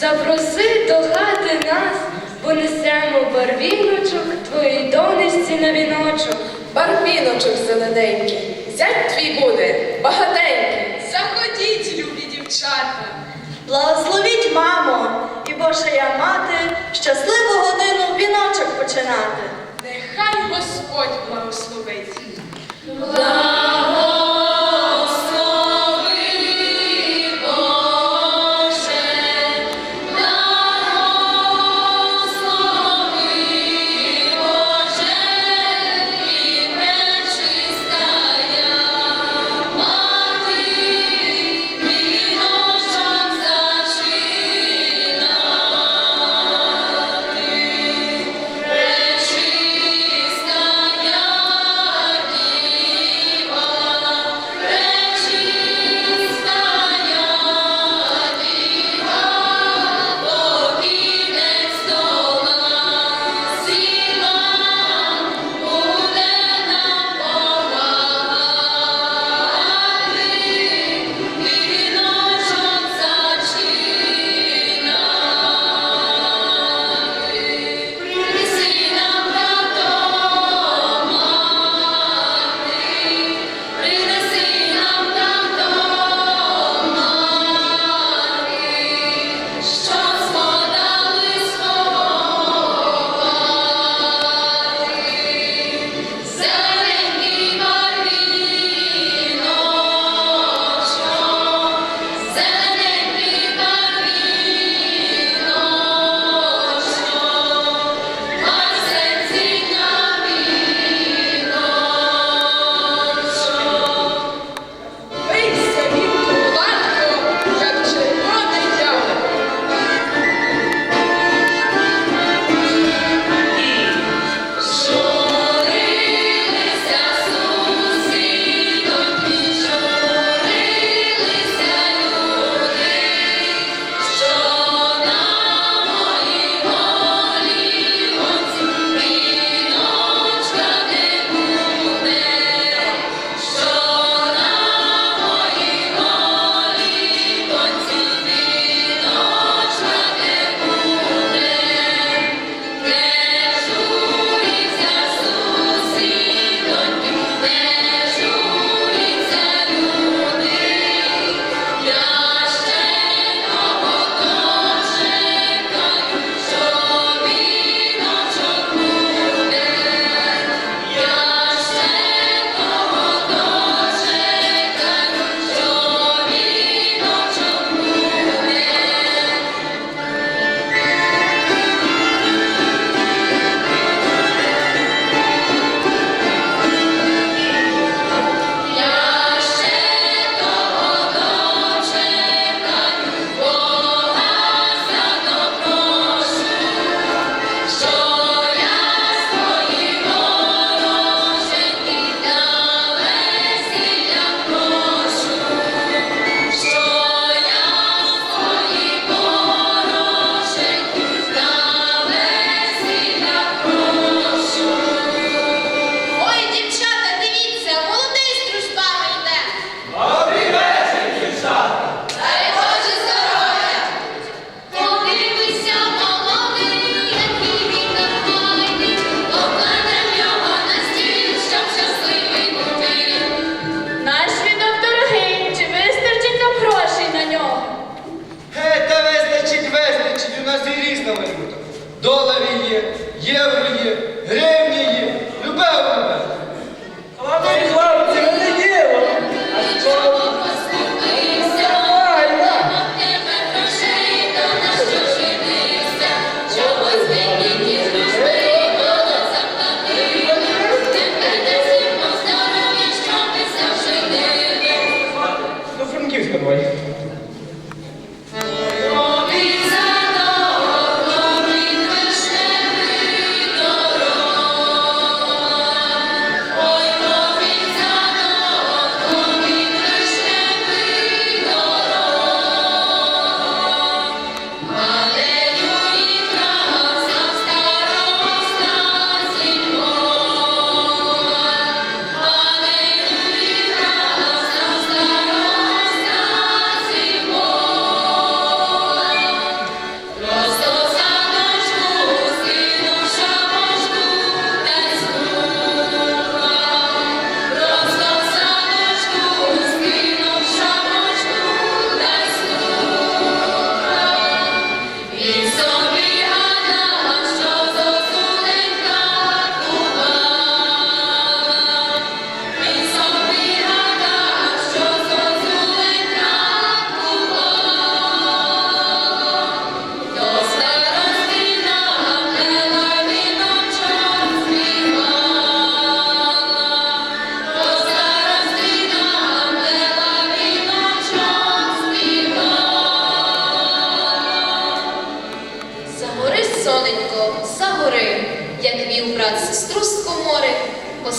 Запроси до хати нас, понесемо барвіночок твоїй донечці на віночок. Барвіночок зелененький, зять твій буде, багатенький. Заходіть, любі дівчата. Благословіть, мамо, і Божа я мати, щасливу годину віночок починати. Нехай Господь благословить.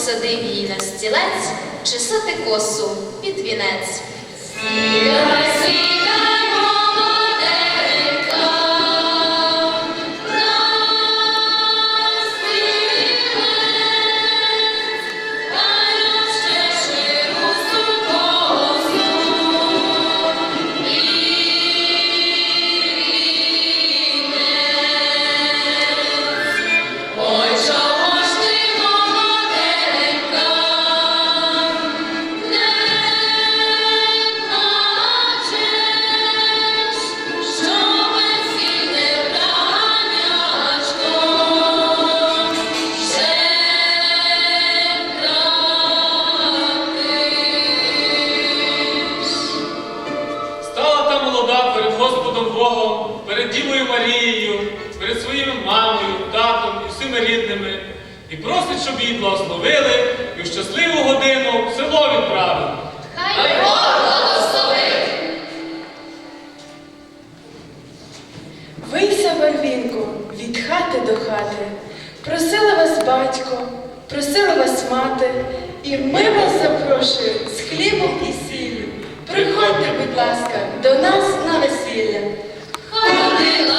Посадив її на стілець, чесати косу під вінець. Господом Богом, перед Дівою Марією, перед своїми мамою, татом і всіми рідними, і просить, щоб її благословили і в щасливу годину в село відправили. Хай Бог благословить! Вийся, Барвінку, від хати до хати. Просила вас батько, просила вас мати, і ми вас запрошуємо з хлібом і сіллю. Приходьте, будь ласка, до